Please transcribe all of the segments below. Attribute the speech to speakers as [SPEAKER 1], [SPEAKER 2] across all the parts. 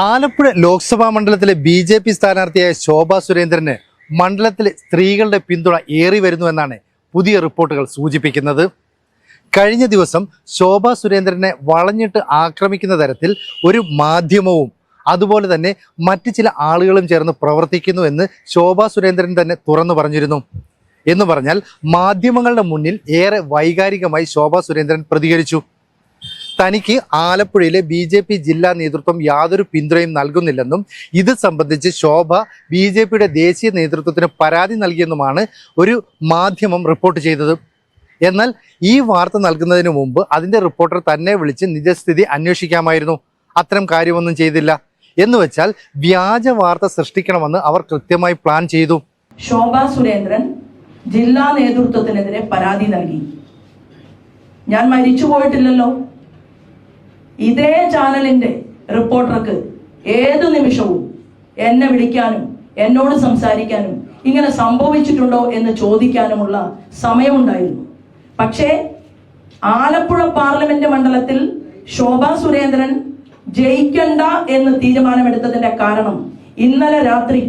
[SPEAKER 1] ആലപ്പുഴ ലോക്സഭാ മണ്ഡലത്തിലെ B J P സ്ഥാനാർത്ഥിയായ ശോഭാ സുരേന്ദ്രന് മണ്ഡലത്തിലെ സ്ത്രീകളുടെ പിന്തുണ ഏറി വരുന്നുവെന്നാണ് പുതിയ റിപ്പോർട്ടുകൾ സൂചിപ്പിക്കുന്നത്. കഴിഞ്ഞ ദിവസം ശോഭാ സുരേന്ദ്രനെ വളഞ്ഞിട്ട് ആക്രമിക്കുന്ന തരത്തിൽ ഒരു മാധ്യമവും അതുപോലെ തന്നെ മറ്റ് ചില ആളുകളും ചേർന്ന് പ്രവർത്തിക്കുന്നു എന്ന് ശോഭാ സുരേന്ദ്രൻ തന്നെ തുറന്നു പറഞ്ഞിരുന്നു. എന്ന് പറഞ്ഞാൽ മാധ്യമങ്ങളുടെ മുന്നിൽ ഏറെ വൈകാരികമായി ശോഭാ സുരേന്ദ്രൻ പ്രതികരിച്ചു. തനിക്ക് ആലപ്പുഴയിലെ ബി ജെ പി ജില്ലാ നേതൃത്വം യാതൊരു പിന്തുണയും നൽകുന്നില്ലെന്നും ഇത് സംബന്ധിച്ച് ശോഭ ബി ജെ പിയുടെ ദേശീയ നേതൃത്വത്തിന് പരാതി നൽകിയെന്നുമാണ് ഒരു മാധ്യമം റിപ്പോർട്ട് ചെയ്തത്. എന്നാൽ ഈ വാർത്ത നൽകുന്നതിന് മുമ്പ് അതിന്റെ റിപ്പോർട്ടർ തന്നെ വിളിച്ച് നിജസ്ഥിതി അന്വേഷിക്കാമായിരുന്നു. അത്തരം കാര്യമൊന്നും ചെയ്തില്ല. എന്ന് വെച്ചാൽ വ്യാജ വാർത്ത സൃഷ്ടിക്കണമെന്ന് അവർ കൃത്യമായി പ്ലാൻ ചെയ്തു.
[SPEAKER 2] ശോഭ സുരേന്ദ്രൻ ജില്ലാ നേതൃത്വത്തിനെതിരെ പരാതി നൽകി. ഞാൻ മരിച്ചു പോയിട്ടില്ലല്ലോ ഇതേ ചാനലിന്റെ റിപ്പോർട്ടർക്ക് ഏത് നിമിഷവും എന്നെ വിളിക്കാനും എന്നോട് സംസാരിക്കാനും ഇങ്ങനെ സംഭവിച്ചിട്ടുണ്ടോ എന്ന് ചോദിക്കാനുമുള്ള സമയമുണ്ടായിരുന്നു. പക്ഷേ ആലപ്പുഴ പാർലമെന്റ് മണ്ഡലത്തിൽ ശോഭ സുരേന്ദ്രൻ ജയിക്കണ്ട എന്ന് തീരുമാനമെടുത്തതിന്റെ കാരണം ഇന്നലെ രാത്രി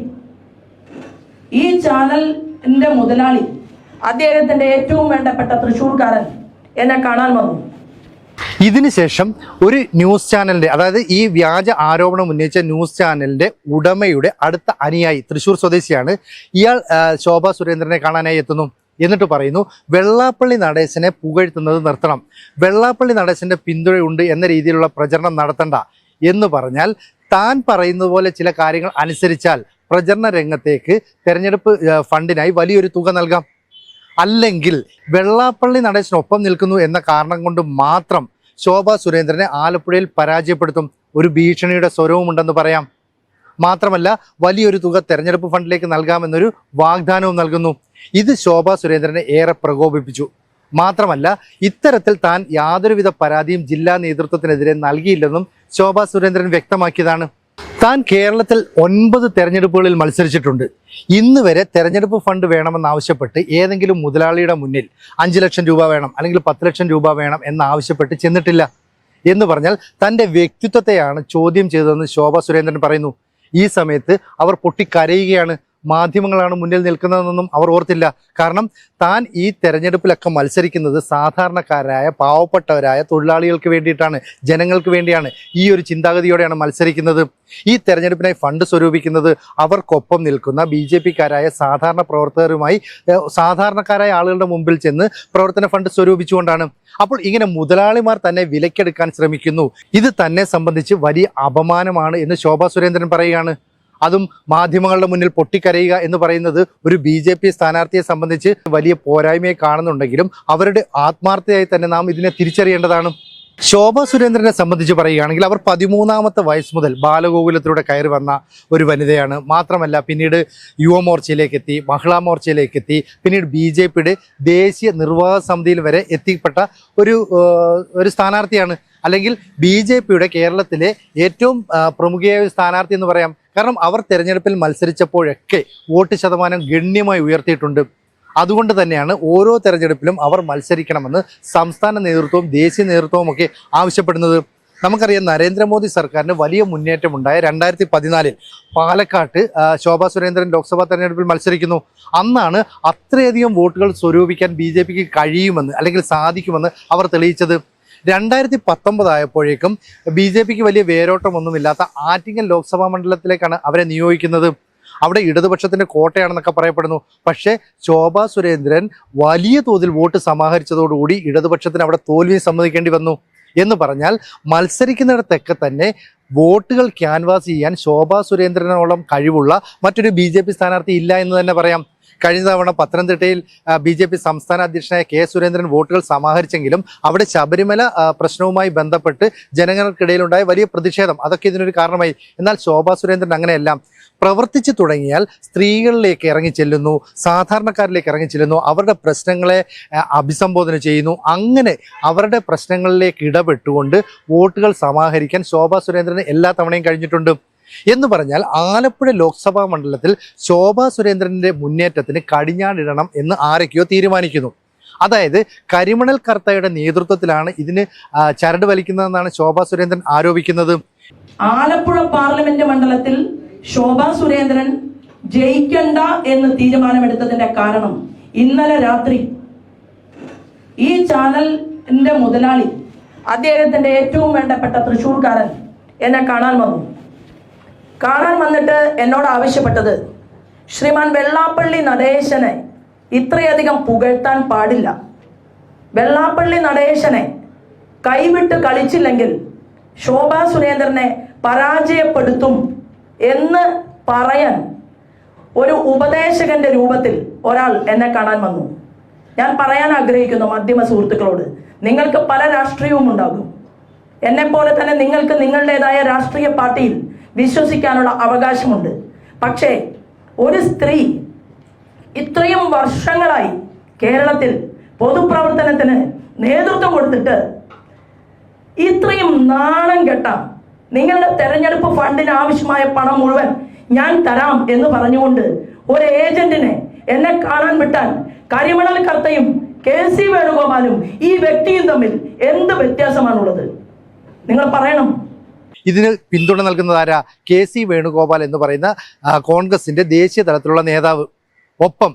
[SPEAKER 2] ഈ ചാനലിന്റെ മുതലാളി അദ്ദേഹത്തിന്റെ ഏറ്റവും വേണ്ടപ്പെട്ട തൃശ്ശൂർക്കാരൻ എന്നെ കാണാൻ വന്നു.
[SPEAKER 1] ഇതിനുശേഷം ഒരു ന്യൂസ് ചാനലിന്റെ അതായത് ഈ വ്യാജ ആരോപണം ഉന്നയിച്ച ന്യൂസ് ചാനലിന്റെ ഉടമയുടെ അടുത്ത അനുയായി തൃശ്ശൂർ സ്വദേശിയാണ് ഇയാൾ ശോഭ സുരേന്ദ്രനെ കാണാനായി എത്തുന്നു എന്നിട്ട് പറയുന്നു വെള്ളാപ്പള്ളി നടേശനെ പുകഴ്ത്തുന്നത് നിർത്തണം. വെള്ളാപ്പള്ളി നടേശന്റെ പിന്തുണയുണ്ട് എന്ന രീതിയിലുള്ള പ്രചരണം നടത്തണ്ട. എന്ന് പറഞ്ഞാൽ താൻ പറയുന്നത് പോലെ ചില കാര്യങ്ങൾ അനുസരിച്ചാൽ പ്രചരണ രംഗത്തേക്ക് തെരഞ്ഞെടുപ്പ് ഫണ്ടിനായി വലിയൊരു തുക നൽകാം. അല്ലെങ്കിൽ വെള്ളാപ്പള്ളി നടേശനൊപ്പം നിൽക്കുന്നു എന്ന കാരണം കൊണ്ട് മാത്രം ശോഭ സുരേന്ദ്രനെ ആലപ്പുഴയിൽ പരാജയപ്പെടുത്തും ഒരു ഭീഷണിയുടെ സ്വരവുമുണ്ടെന്ന് പറയാം. മാത്രമല്ല വലിയൊരു തുക തെരഞ്ഞെടുപ്പ് ഫണ്ടിലേക്ക് നൽകാമെന്നൊരു വാഗ്ദാനവും നൽകുന്നു. ഇത് ശോഭ സുരേന്ദ്രനെ ഏറെ പ്രകോപിപ്പിച്ചു. മാത്രമല്ല ഇത്തരത്തിൽ താൻ യാതൊരുവിധ പരാതിയും ജില്ലാ നേതൃത്വത്തിനെതിരെ നൽകിയില്ലെന്നും ശോഭ സുരേന്ദ്രൻ വ്യക്തമാക്കിയതാണ്. താൻ കേരളത്തിൽ ഒൻപത് തെരഞ്ഞെടുപ്പുകളിൽ മത്സരിച്ചിട്ടുണ്ട്. ഇന്ന് വരെ തെരഞ്ഞെടുപ്പ് ഫണ്ട് വേണമെന്നാവശ്യപ്പെട്ട് ഏതെങ്കിലും മുതലാളിയുടെ മുന്നിൽ അഞ്ച് ലക്ഷം രൂപ വേണം അല്ലെങ്കിൽ പത്ത് ലക്ഷം രൂപ വേണം എന്നാവശ്യപ്പെട്ട് ചെന്നിട്ടില്ല. എന്ന് പറഞ്ഞാൽ തന്റെ വ്യക്തിത്വത്തെയാണ് ചോദ്യം ചെയ്തതെന്ന് ശോഭ സുരേന്ദ്രൻ പറയുന്നു. ഈ സമയത്ത് അവർ പൊട്ടിക്കരയുകയാണ്. മാധ്യമങ്ങളാണ് മുന്നിൽ നിൽക്കുന്നതെന്നൊന്നും അവർ ഓർത്തില്ല. കാരണം താൻ ഈ തെരഞ്ഞെടുപ്പിലൊക്കെ മത്സരിക്കുന്നത് സാധാരണക്കാരായ പാവപ്പെട്ടവരായ തൊഴിലാളികൾക്ക് വേണ്ടിയിട്ടാണ് ജനങ്ങൾക്ക് വേണ്ടിയാണ് ഈ ഒരു ചിന്താഗതിയോടെയാണ് മത്സരിക്കുന്നത്. ഈ തെരഞ്ഞെടുപ്പിനായി ഫണ്ട് സ്വരൂപിക്കുന്നത് അവർക്കൊപ്പം നിൽക്കുന്ന ബി ജെ പിക്കാരായ സാധാരണ പ്രവർത്തകരുമായി സാധാരണക്കാരായ ആളുകളുടെ മുമ്പിൽ ചെന്ന് പ്രവർത്തന ഫണ്ട് സ്വരൂപിച്ചുകൊണ്ടാണ്. അപ്പോൾ ഇങ്ങനെ മുതലാളിമാർ തന്നെ വിലക്കെടുക്കാൻ ശ്രമിക്കുന്നു. ഇത് തന്നെ സംബന്ധിച്ച് വലിയ അപമാനമാണ് എന്ന് ശോഭാ സുരേന്ദ്രൻ പറയുകയാണ്. അതും മാധ്യമങ്ങളുടെ മുന്നിൽ പൊട്ടിക്കരയുക എന്ന് പറയുന്നത് ഒരു ബി ജെ പി സ്ഥാനാർത്ഥിയെ സംബന്ധിച്ച് വലിയ പോരായ്മയെ കാണുന്നുണ്ടെങ്കിലും അവരുടെ ആത്മാർത്ഥതയായി തന്നെ നാം ഇതിനെ തിരിച്ചറിയേണ്ടതാണ്. ശോഭ സുരേന്ദ്രനെ സംബന്ധിച്ച് പറയുകയാണെങ്കിൽ അവർ പതിമൂന്നാമത്തെ വയസ്സ് മുതൽ ബാലഗോകുലത്തിലൂടെ കയറി വന്ന ഒരു വനിതയാണ്. മാത്രമല്ല പിന്നീട് യുവമോർച്ചയിലേക്ക് എത്തി മഹിളാ മോർച്ചയിലേക്ക് എത്തി പിന്നീട് ബി ജെ പിയുടെ ദേശീയ നിർവാഹ സമിതിയിൽ വരെ എത്തിപ്പെട്ട ഒരു ഒരു സ്ഥാനാർത്ഥിയാണ്. അല്ലെങ്കിൽ ബി ജെ പിയുടെ കേരളത്തിലെ ഏറ്റവും പ്രമുഖയായ ഒരു സ്ഥാനാർത്ഥി എന്ന് പറയാം. കാരണം അവർ തെരഞ്ഞെടുപ്പിൽ മത്സരിച്ചപ്പോഴൊക്കെ വോട്ട് ശതമാനം ഗണ്യമായി ഉയർത്തിയിട്ടുണ്ട്. അതുകൊണ്ട് തന്നെയാണ് ഓരോ തെരഞ്ഞെടുപ്പിലും അവർ മത്സരിക്കണമെന്ന് സംസ്ഥാന നേതൃത്വവും ദേശീയ നേതൃത്വവും ഒക്കെ ആവശ്യപ്പെടുന്നത്. നമുക്കറിയാം നരേന്ദ്രമോദി സർക്കാരിന് വലിയ മുന്നേറ്റമുണ്ടായ രണ്ടായിരത്തി പതിനാലിൽ പാലക്കാട്ട് ശോഭാ സുരേന്ദ്രൻ ലോക്സഭാ തെരഞ്ഞെടുപ്പിൽ മത്സരിക്കുന്നു. അന്നാണ് അത്രയധികം വോട്ടുകൾ സ്വരൂപിക്കാൻ ബി കഴിയുമെന്ന് അല്ലെങ്കിൽ സാധിക്കുമെന്ന് അവർ തെളിയിച്ചത്. രണ്ടായിരത്തി പത്തൊമ്പതായപ്പോഴേക്കും ബി ജെ പിക്ക് വലിയ വേരോട്ടമൊന്നുമില്ലാത്ത ആറ്റിങ്ങൽ ലോക്സഭാ മണ്ഡലത്തിലേക്കാണ് അവരെ നിയോഗിക്കുന്നത്. അവിടെ ഇടതുപക്ഷത്തിന്റെ കോട്ടയാണെന്നൊക്കെ പറയപ്പെടുന്നു. പക്ഷേ ശോഭാ സുരേന്ദ്രൻ വലിയ തോതിൽ വോട്ട് സമാഹരിച്ചതോടുകൂടി ഇടതുപക്ഷത്തിന് അവിടെ തോൽവി സമ്മതിക്കേണ്ടി വന്നു. എന്ന് പറഞ്ഞാൽ മത്സരിക്കുന്നിടത്തൊക്കെ തന്നെ വോട്ടുകൾ ക്യാൻവാസ് ചെയ്യാൻ ശോഭാ സുരേന്ദ്രനോളം കഴിവുള്ള മറ്റൊരു ബി ജെ പി സ്ഥാനാർത്ഥി ഇല്ല എന്ന് തന്നെ പറയാം. കഴിഞ്ഞ തവണ പത്തനംതിട്ടയിൽ ബി ജെ പി സംസ്ഥാന അധ്യക്ഷനായ കെ സുരേന്ദ്രൻ വോട്ടുകൾ സമാഹരിച്ചെങ്കിലും അവിടെ ശബരിമല പ്രശ്നവുമായി ബന്ധപ്പെട്ട് ജനങ്ങൾക്കിടയിലുണ്ടായ വലിയ പ്രതിഷേധം. അതൊക്കെ ഇതിനൊരു കാരണമായി. എന്നാൽ ശോഭാ സുരേന്ദ്രൻ അങ്ങനെയെല്ലാം. പ്രവർത്തിച്ചു തുടങ്ങിയാൽ സ്ത്രീകളിലേക്ക് ഇറങ്ങി ചെല്ലുന്നു സാധാരണക്കാരിലേക്ക് ഇറങ്ങി ചെല്ലുന്നു അവരുടെ പ്രശ്നങ്ങളെ അഭിസംബോധന ചെയ്യുന്നു. അങ്ങനെ അവരുടെ പ്രശ്നങ്ങളിലേക്ക് ഇടപെട്ടുകൊണ്ട് വോട്ടുകൾ സമാഹരിക്കാൻ ശോഭാ സുരേന്ദ്രന് എല്ലാ തവണയും കഴിഞ്ഞിട്ടുണ്ട്. എന്ന് പറഞ്ഞാൽ ആലപ്പുഴ ലോക്സഭാ മണ്ഡലത്തിൽ ശോഭാ സുരേന്ദ്രന്റെ മുന്നേറ്റത്തിന് കടിഞ്ഞാണിടണം എന്ന് ആരൊക്കെയോ തീരുമാനിക്കുന്നു. അതായത് കരിമണൽ കർത്തയുടെ നേതൃത്വത്തിലാണ് ഇതിന് ചരട് വലിക്കുന്നതെന്നാണ് ശോഭാ സുരേന്ദ്രൻ ആരോപിക്കുന്നത്.
[SPEAKER 2] ആലപ്പുഴ പാർലമെന്റ് മണ്ഡലത്തിൽ ശോഭാ സുരേന്ദ്രൻ ജയിക്കണ്ട എന്ന് തീരുമാനമെടുത്തതിന്റെ കാരണം ഇന്നലെ രാത്രി ഈ ചാനലിന്റെ മുതലാളി അദ്ദേഹത്തിന്റെ ഏറ്റവും വേണ്ടപ്പെട്ട തൃശൂർക്കാരൻ എന്നെ കാണാൻ വന്നു. കാണാൻ വന്നിട്ട് എന്നോട് ആവശ്യപ്പെട്ടത് ശ്രീമാൻ വെള്ളാപ്പള്ളി നടേശനെ ഇത്രയധികം പുകഴ്ത്താൻ പാടില്ല. വെള്ളാപ്പള്ളി നടേശനെ കൈവിട്ട് കളിച്ചില്ലെങ്കിൽ ശോഭാ സുരേന്ദ്രനെ പരാജയപ്പെടുത്തും എന്ന് പറയാൻ ഒരു ഉപദേശകന്റെ രൂപത്തിൽ ഒരാൾ എന്നെ കാണാൻ വന്നു. ഞാൻ പറയാൻ ആഗ്രഹിക്കുന്നു മാധ്യമ സുഹൃത്തുക്കളോട് നിങ്ങൾക്ക് പല രാഷ്ട്രീയവും ഉണ്ടാകും. എന്നെപ്പോലെ തന്നെ നിങ്ങൾക്ക് നിങ്ങളുടേതായ രാഷ്ട്രീയ പാർട്ടിയിൽ വിശ്വസിക്കാനുള്ള അവകാശമുണ്ട്. പക്ഷേ ഒരു സ്ത്രീ ഇത്രയും വർഷങ്ങളായി കേരളത്തിൽ പൊതുപ്രവർത്തനത്തിന് നേതൃത്വം കൊടുത്തിട്ട് ഇത്രയും നാണം കെട്ട നിങ്ങളുടെ തെരഞ്ഞെടുപ്പ് ഫണ്ടിന് ആവശ്യമായ പണം മുഴുവൻ ഞാൻ തരാം എന്ന് പറഞ്ഞുകൊണ്ട് ഒരു ഏജന്റിനെ എന്നെ കാണാൻ വിട്ടാൽ കരിമണൽ കർത്തയും കെ സി വേണുഗോപാലും ഈ വ്യക്തിയും തമ്മിൽ എന്ത് വ്യത്യാസമാണുള്ളത്? നിങ്ങൾ പറയണം.
[SPEAKER 1] ഇതിന് പിന്തുണ നൽകുന്നത് ആരാ? കെ സി വേണുഗോപാൽ എന്ന് പറയുന്ന കോൺഗ്രസിന്റെ ദേശീയ തലത്തിലുള്ള നേതാവ്. ഒപ്പം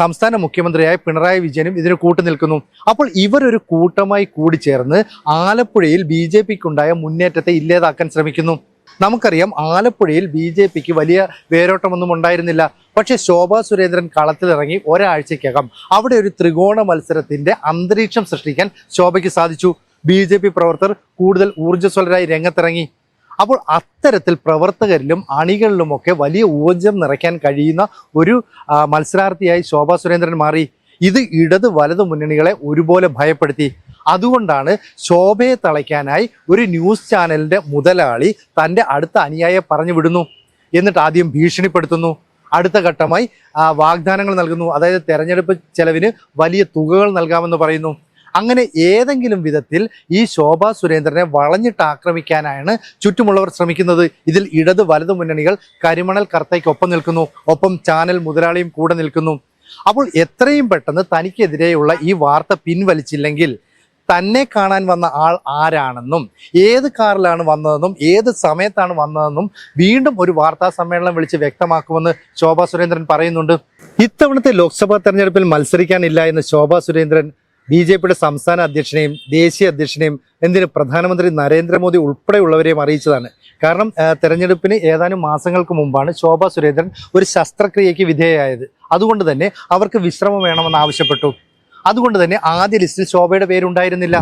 [SPEAKER 1] സംസ്ഥാന മുഖ്യമന്ത്രിയായ പിണറായി വിജയനും ഇതിന് കൂട്ടുനിൽക്കുന്നു അപ്പോൾ ഇവരൊരു കൂട്ടമായി കൂടിച്ചേർന്ന് ആലപ്പുഴയിൽ ബി ജെ പിക്കുണ്ടായ മുന്നേറ്റത്തെ ഇല്ലാതാക്കാൻ ശ്രമിക്കുന്നു. നമുക്കറിയാം ആലപ്പുഴയിൽ ബി ജെ പിക്ക് വലിയ വേരോട്ടമൊന്നും ഉണ്ടായിരുന്നില്ല. പക്ഷേ ശോഭാ സുരേന്ദ്രൻ കളത്തിലിറങ്ങി ഒരാഴ്ചക്കകം അവിടെ ഒരു ത്രികോണ മത്സരത്തിന്റെ അന്തരീക്ഷം സൃഷ്ടിക്കാൻ ശോഭയ്ക്ക് സാധിച്ചു. ബി ജെ പി പ്രവർത്തകർ കൂടുതൽ ഊർജസ്വലരായി രംഗത്തിറങ്ങി. അപ്പോൾ അത്തരത്തിൽ പ്രവർത്തകരിലും അണികളിലുമൊക്കെ വലിയ ഊർജം നിറയ്ക്കാൻ കഴിയുന്ന ഒരു മത്സരാർത്ഥിയായി ശോഭാ സുരേന്ദ്രൻ മാറി. ഇത് ഇടത് വലത് മുന്നണികളെ ഒരുപോലെ ഭയപ്പെടുത്തി. അതുകൊണ്ടാണ് ശോഭയെ തളയ്ക്കാനായി ഒരു ന്യൂസ് ചാനലിന്റെ മുതലാളി തന്റെ അടുത്ത അനുയായെ പറഞ്ഞു വിടുന്നു. എന്നിട്ട് ആദ്യം ഭീഷണിപ്പെടുത്തുന്നു. അടുത്ത ഘട്ടമായി വാഗ്ദാനങ്ങൾ നൽകുന്നു. അതായത് തെരഞ്ഞെടുപ്പ് ചെലവിന് വലിയ തുകകൾ നൽകാമെന്ന് പറയുന്നു. അങ്ങനെ ഏതെങ്കിലും വിധത്തിൽ ഈ ശോഭാ സുരേന്ദ്രനെ വളഞ്ഞിട്ട് ആക്രമിക്കാനാണ് ചുറ്റുമുള്ളവർ ശ്രമിക്കുന്നത്. ഇതിൽ ഇടത് വലതു മുന്നണികൾ കരിമണൽ കർത്തയ്ക്കൊപ്പം നിൽക്കുന്നു. ഒപ്പം ചാനൽ മുതലാളിയും കൂടെ നിൽക്കുന്നു. അപ്പോൾ എത്രയും പെട്ടെന്ന് തനിക്കെതിരെയുള്ള ഈ വാർത്ത പിൻവലിച്ചില്ലെങ്കിൽ തന്നെ കാണാൻ വന്ന ആൾ ആരാണെന്നും ഏത് കാറിലാണ് വന്നതെന്നും ഏത് സമയത്താണ് വന്നതെന്നും വീണ്ടും ഒരു വാർത്താ സമ്മേളനം വിളിച്ച് വ്യക്തമാക്കുമെന്ന് ശോഭാ സുരേന്ദ്രൻ പറയുന്നുണ്ട്. ഇത്തവണത്തെ ലോക്സഭാ തെരഞ്ഞെടുപ്പിൽ മത്സരിക്കാനില്ല എന്ന് ശോഭാ സുരേന്ദ്രൻ ബി ജെ പിയുടെ സംസ്ഥാന അധ്യക്ഷനെയും ദേശീയ അധ്യക്ഷനെയും എന്തിന് പ്രധാനമന്ത്രി നരേന്ദ്രമോദി ഉൾപ്പെടെയുള്ളവരെയും അറിയിച്ചതാണ്. കാരണം തെരഞ്ഞെടുപ്പിന് ഏതാനും മാസങ്ങൾക്ക് മുമ്പാണ് ശോഭ സുരേന്ദ്രൻ ഒരു ശസ്ത്രക്രിയയ്ക്ക് വിധേയമായത് അതുകൊണ്ട് തന്നെ അവർക്ക് വിശ്രമം വേണമെന്ന് ആവശ്യപ്പെട്ടു. അതുകൊണ്ട് തന്നെ ആദ്യ ലിസ്റ്റിൽ ശോഭയുടെ പേരുണ്ടായിരുന്നില്ല.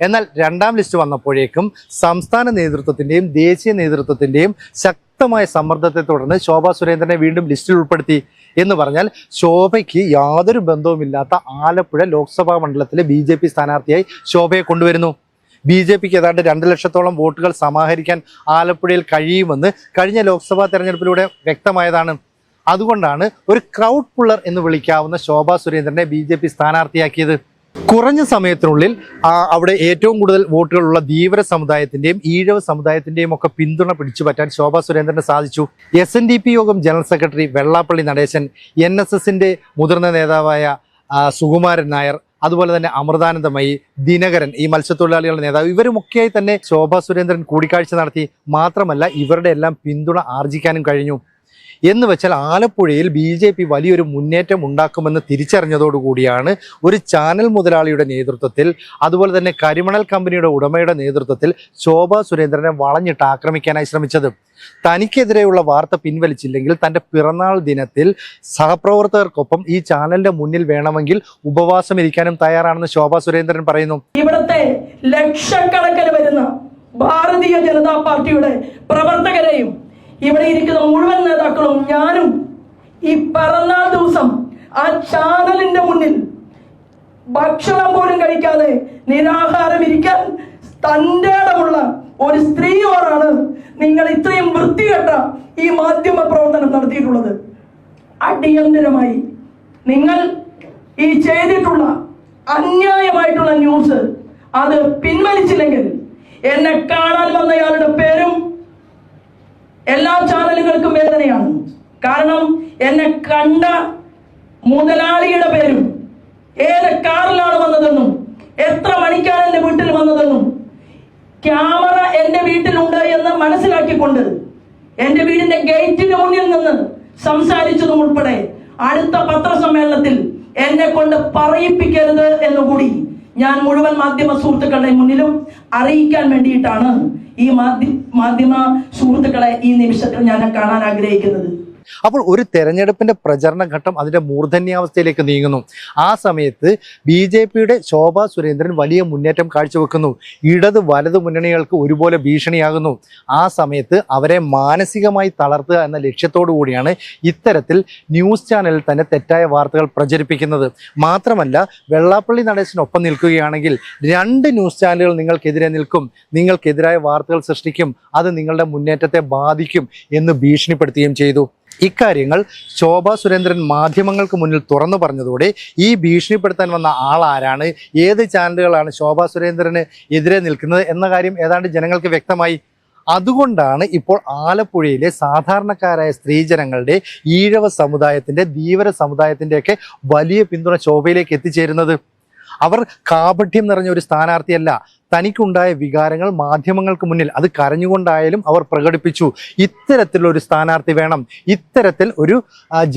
[SPEAKER 1] എന്നാൽ രണ്ടാം ലിസ്റ്റ് വന്നപ്പോഴേക്കും സംസ്ഥാന നേതൃത്വത്തിന്റെയും ദേശീയ നേതൃത്വത്തിന്റെയും ശക്തമായ സമ്മർദ്ദത്തെ തുടർന്ന് ശോഭാ സുരേന്ദ്രനെ വീണ്ടും ലിസ്റ്റിൽ ഉൾപ്പെടുത്തി. എന്ന് പറഞ്ഞാൽ ശോഭയ്ക്ക് യാതൊരു ബന്ധവുമില്ലാത്ത ആലപ്പുഴ ലോക്സഭാ മണ്ഡലത്തിലെ ബി ജെ പി സ്ഥാനാർത്ഥിയായി ശോഭയെ കൊണ്ടുവരുന്നു. ബി ജെ പിക്ക് ഏതാണ്ട് രണ്ട് ലക്ഷത്തോളം വോട്ടുകൾ സമാഹരിക്കാൻ ആലപ്പുഴയിൽ കഴിയുമെന്ന് കഴിഞ്ഞ ലോക്സഭാ തെരഞ്ഞെടുപ്പിലൂടെ വ്യക്തമായതാണ്. അതുകൊണ്ടാണ് ഒരു ക്രൗഡ് പുള്ളർ എന്ന് വിളിക്കാവുന്ന ശോഭാ സുരേന്ദ്രനെ ബി സ്ഥാനാർത്ഥിയാക്കിയത്. കുറഞ്ഞ സമയത്തിനുള്ളിൽ അവിടെ ഏറ്റവും കൂടുതൽ വോട്ടുകളുള്ള ധീവര സമുദായത്തിന്റെയും ഈഴവ സമുദായത്തിന്റെയും ഒക്കെ പിന്തുണ പിടിച്ചു പറ്റാൻ ശോഭാ സുരേന്ദ്രന് സാധിച്ചു. എസ് എൻ ഡി പി യോഗം general secretary Vellappally Natesan N S എസിന്റെ മുതിർന്ന നേതാവായ സുകുമാരൻ നായർ അതുപോലെ തന്നെ അമൃതാനന്ദമയി ദിനകരൻ ഈ മത്സ്യത്തൊഴിലാളികളുടെ നേതാവ് ഇവരുമൊക്കെയായി തന്നെ ശോഭാ സുരേന്ദ്രൻ കൂടിക്കാഴ്ച നടത്തി. മാത്രമല്ല ഇവരുടെ എല്ലാം പിന്തുണ ആർജിക്കാനും കഴിഞ്ഞു. എന്ന് വെച്ചാൽ ആലപ്പുഴയിൽ ബി ജെ പി വലിയൊരു മുന്നേറ്റം ഉണ്ടാക്കുമെന്ന് തിരിച്ചറിഞ്ഞതോടുകൂടിയാണ് ഒരു ചാനൽ മുതലാളിയുടെ നേതൃത്വത്തിൽ അതുപോലെ തന്നെ കരിമണൽ കമ്പനിയുടെ ഉടമയുടെ നേതൃത്വത്തിൽ ശോഭാ സുരേന്ദ്രനെ വളഞ്ഞിട്ട് ആക്രമിക്കാനായി ശ്രമിച്ചത്. തനിക്കെതിരെയുള്ള വാർത്ത പിൻവലിച്ചില്ലെങ്കിൽ തന്റെ പിറന്നാൾ ദിനത്തിൽ സഹപ്രവർത്തകർക്കൊപ്പം ഈ ചാനലിന്റെ മുന്നിൽ വേണമെങ്കിൽ ഉപവാസം ഇരിക്കാനും തയ്യാറാണെന്ന് ശോഭാ സുരേന്ദ്രൻ പറയുന്നു.
[SPEAKER 2] ഇവിടുത്തെ ലക്ഷക്കണക്കിന് വരുന്ന ഭാരതീയ ജനതാ പാർട്ടിയുടെ പ്രവർത്തകരെയും ഇവിടെ ഇരിക്കുന്ന മുഴുവൻ നേതാക്കളും ഞാനും ഈ പിറന്നാൾ ദിവസം ആ ചാനലിന്റെ മുന്നിൽ ഭക്ഷണം പോലും കഴിക്കാതെ നിരാഹാരം ഇരിക്കാൻ തന്റെ ഇടമുള്ള ഒരു സ്ത്രീയോടാണ് നിങ്ങൾ ഇത്രയും വൃത്തികെട്ട ഈ മാധ്യമ പ്രവർത്തനം നടത്തിയിട്ടുള്ളത്. അടിയന്തരമായി നിങ്ങൾ ഈ ചെയ്തിട്ടുള്ള അന്യായമായിട്ടുള്ള ന്യൂസ് അത് പിൻവലിച്ചില്ലെങ്കിൽ എന്നെ കാണാൻ വന്നയാളുടെ പേരും എല്ലാ ചാനലുകൾക്കും വേദനയാണ്. കാരണം എന്നെ കണ്ട മുതലാളിയുടെ പേരും ഏത് കാറിലാണ് വന്നതെന്നും എത്ര മണിക്കാണ് എന്റെ വീട്ടിൽ വന്നതെന്നും ക്യാമറ എന്റെ വീട്ടിലുണ്ട് എന്ന് മനസ്സിലാക്കിക്കൊണ്ട് എന്റെ വീടിന്റെ ഗേറ്റിന് മുന്നിൽ നിന്ന് സംസാരിച്ചതും ഉൾപ്പെടെ അടുത്ത പത്രസമ്മേളനത്തിൽ എന്നെ കൊണ്ട് പറയിപ്പിക്കരുത് എന്നുകൂടി ഞാൻ മുഴുവൻ മാധ്യമ സുഹൃത്തുക്കളുടെ മുന്നിലും അറിയിക്കാൻ വേണ്ടിയിട്ടാണ് ഈ മാധ്യ മാധ്യമ സുഹൃത്തുക്കളെ ഈ നിമിഷത്തിൽ ഞാൻ കാണാൻ ആഗ്രഹിക്കുന്നത്.
[SPEAKER 1] അപ്പോൾ ഒരു തെരഞ്ഞെടുപ്പിന്റെ പ്രചരണ ഘട്ടം അതിന്റെ മൂർധന്യാവസ്ഥയിലേക്ക് നീങ്ങുന്നു. ആ സമയത്ത് ബി ജെ പിയുടെ ശോഭാ സുരേന്ദ്രൻ വലിയ മുന്നേറ്റം കാഴ്ചവെക്കുന്നു. ഇടത് വലത് മുന്നണികൾക്ക് ഒരുപോലെ ഭീഷണിയാകുന്നു. ആ സമയത്ത് അവരെ മാനസികമായി തളർത്തുക എന്ന ലക്ഷ്യത്തോടു കൂടിയാണ് ഇത്തരത്തിൽ ന്യൂസ് ചാനലിൽ തന്നെ തെറ്റായ വാർത്തകൾ പ്രചരിപ്പിക്കുന്നത്. മാത്രമല്ല വെള്ളാപ്പള്ളി നടേശനൊപ്പം നിൽക്കുകയാണെങ്കിൽ രണ്ട് ന്യൂസ് ചാനലുകൾ നിങ്ങൾക്കെതിരെ നിൽക്കും. നിങ്ങൾക്കെതിരായ വാർത്തകൾ സൃഷ്ടിക്കും. അത് നിങ്ങളുടെ മുന്നേറ്റത്തെ ബാധിക്കും എന്ന് ഭീഷണിപ്പെടുത്തുകയും ചെയ്തു. ഇക്കാര്യങ്ങൾ ശോഭ സുരേന്ദ്രൻ മാധ്യമങ്ങൾക്ക് മുന്നിൽ തുറന്നു പറഞ്ഞതോടെ ഈ ഭീഷണിപ്പെടുത്താൻ വന്ന ആളാരാണ്? ഏത് ചാനലുകളാണ് ശോഭ സുരേന്ദ്രന് എതിരെ നിൽക്കുന്നത് എന്ന കാര്യം ഏതാണ്ട് ജനങ്ങൾക്ക് വ്യക്തമായി. അതുകൊണ്ടാണ് ഇപ്പോൾ ആലപ്പുഴയിലെ സാധാരണക്കാരായ സ്ത്രീജനങ്ങളുടെ ഈഴവ സമുദായത്തിന്റെ ധീവര സമുദായത്തിന്റെയൊക്കെ വലിയ പിന്തുണ ശോഭയിലേക്ക് എത്തിച്ചേരുന്നത്. അവർ കാപഠ്യം നിറഞ്ഞ ഒരു സ്ഥാനാർത്ഥിയല്ല തനിക്കുണ്ടായ വികാരങ്ങൾ മാധ്യമങ്ങൾക്ക് മുന്നിൽ അത് കരഞ്ഞുകൊണ്ടായാലും അവർ പ്രകടിപ്പിച്ചു. ഇത്തരത്തിലൊരു സ്ഥാനാർത്ഥി വേണം. ഇത്തരത്തിൽ ഒരു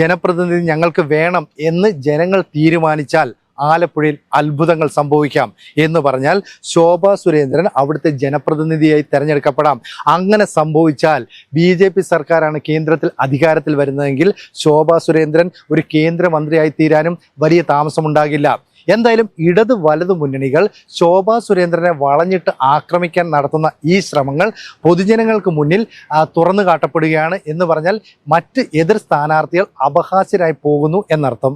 [SPEAKER 1] ജനപ്രതിനിധി ഞങ്ങൾക്ക് വേണം എന്ന് ജനങ്ങൾ തീരുമാനിച്ചാൽ ആലപ്പുഴയിൽ അത്ഭുതങ്ങൾ സംഭവിക്കാം എന്ന് പറഞ്ഞാൽ ശോഭ സുരേന്ദ്രൻ അവിടുത്തെ ജനപ്രതിനിധിയായി തെരഞ്ഞെടുക്കപ്പെടാം. അങ്ങനെ സംഭവിച്ചാൽ ബി ജെ പി സർക്കാരാണ് കേന്ദ്രത്തിൽ അധികാരത്തിൽ വരുന്നതെങ്കിൽ ശോഭ സുരേന്ദ്രൻ ഒരു കേന്ദ്രമന്ത്രിയായി തീരാനും വലിയ താമസമുണ്ടാകില്ല. എന്തായാലും ഇടത് വലതു മുന്നണികൾ ശോഭ സുരേന്ദ്രനെ വളഞ്ഞിട്ട് ആക്രമിക്കാൻ നടത്തുന്ന ഈ ശ്രമങ്ങൾ പൊതുജനങ്ങൾക്ക് മുന്നിൽ തുറന്നു കാട്ടപ്പെടുകയാണ് എന്ന് പറഞ്ഞാൽ മറ്റ് എതിർ സ്ഥാനാർത്ഥികൾ അപഹാസ്യരായി പോകുന്നു എന്നർത്ഥം.